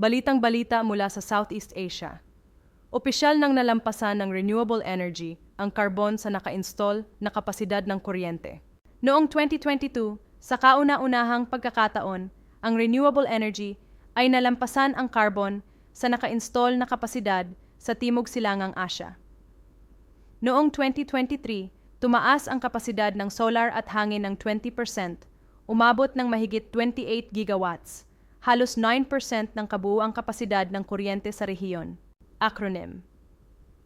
Balitang-balita mula sa Southeast Asia. Opisyal nang nalampasan ng renewable energy ang carbon sa naka-install na kapasidad ng kuryente. Noong 2022, sa kauna-unahang pagkakataon, ang renewable energy ay nalampasan ang carbon sa naka-install na kapasidad sa Timog Silangang Asya. Noong 2023, tumaas ang kapasidad ng solar at hangin ng 20%, umabot ng mahigit 28 gigawatts, halos 9% ng kabuuang kapasidad ng kuryente sa rehiyon. Acronym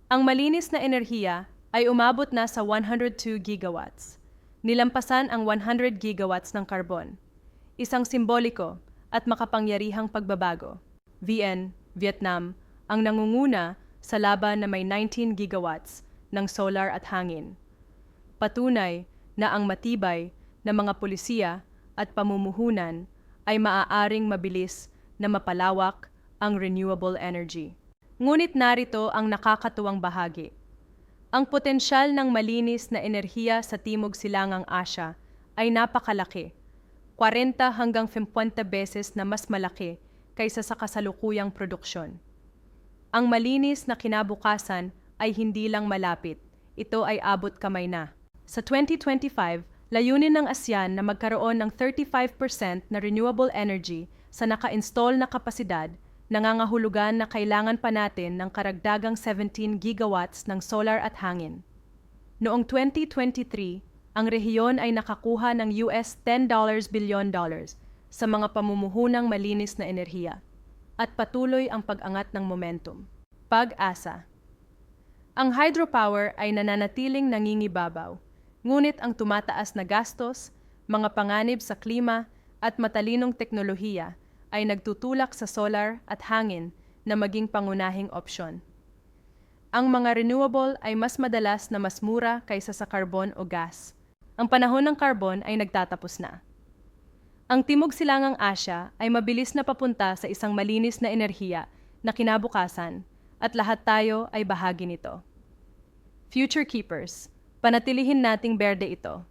Ang malinis na enerhiya ay umabot na sa 102 gigawatts. Nilampasan ang 100 gigawatts ng carbon. Isang simboliko at makapangyarihang pagbabago. VN, Vietnam, ang nangunguna sa laban na may 19 gigawatts ng solar at hangin. Patunay na ang matibay na mga pulisiya at pamumuhunan ay maaaring mabilis na mapalawak ang renewable energy. Ngunit narito ang nakakatuwang bahagi. Ang potensyal ng malinis na enerhiya sa Timog Silangang Asya ay napakalaki, 40 hanggang 50 beses na mas malaki kaysa sa kasalukuyang produksyon. Ang malinis na kinabukasan ay hindi lang malapit, ito ay abot kamay na. Sa 2025, layunin ng ASEAN na magkaroon ng 35% na renewable energy sa naka-install na kapasidad, nangangahulugan na kailangan pa natin ng karagdagang 17 gigawatts ng solar at hangin. Noong 2023, ang rehiyon ay nakakuha ng US $10 billion sa mga pamumuhunang malinis na enerhiya at patuloy ang pag-angat ng momentum. Pag-asa Ang hydropower ay nananatiling nangingibabaw, ngunit ang tumataas na gastos, mga panganib sa klima at matalinong teknolohiya ay nagtutulak sa solar at hangin na maging pangunahing opsyon. Ang mga renewable ay mas madalas na mas mura kaysa sa carbon o gas. Ang panahon ng carbon ay nagtatapos na. Ang Timog Silangang Asya ay mabilis na papunta sa isang malinis na enerhiya na kinabukasan at lahat tayo ay bahagi nito. Future Keepers, panatilihin nating berde ito